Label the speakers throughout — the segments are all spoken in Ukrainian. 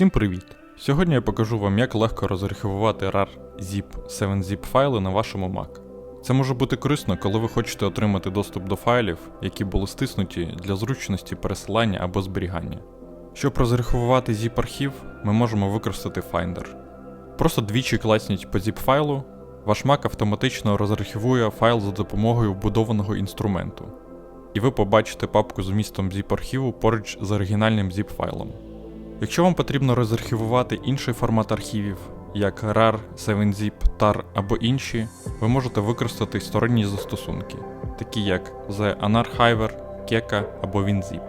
Speaker 1: Всім привіт! Сьогодні я покажу вам, як легко розархівувати RAR zip 7zip файли на вашому Mac. Це може бути корисно, коли ви хочете отримати доступ до файлів, які були стиснуті для зручності пересилання або зберігання. Щоб розархівувати zip архів, ми можемо використати Finder. Просто двічі класніть по zip файлу, ваш Mac автоматично розархівує файл за допомогою вбудованого інструменту. І ви побачите папку з вмістом zip архіву поруч з оригінальним zip файлом. Якщо вам потрібно розархівувати інший формат архівів, як RAR, 7zip, TAR або інші, ви можете використати сторонні застосунки, такі як The Anarchiver, Keka або WinZip.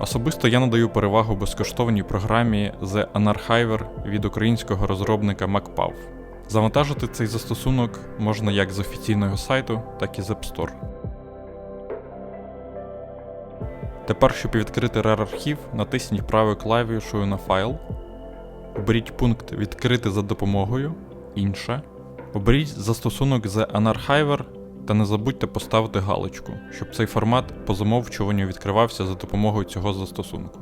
Speaker 1: Особисто я надаю перевагу безкоштовній програмі The Anarchiver від українського розробника MacPav. Завантажити цей застосунок можна як з офіційного сайту, так і з App Store. Тепер, щоб відкрити RAR архів, натисніть правою клавішою на файл. Оберіть пункт Відкрити за допомогою інше. Оберіть застосунок The Anarchiver та не забудьте поставити галочку, щоб цей формат по замовчуванню відкривався за допомогою цього застосунку.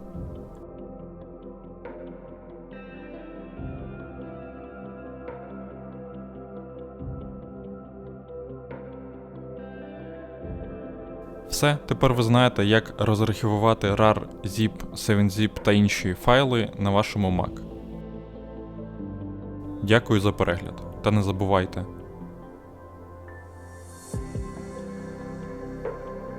Speaker 1: Все, тепер ви знаєте, як розархівувати RAR, ZIP, 7zip та інші файли на вашому Mac. Дякую за перегляд та не забувайте,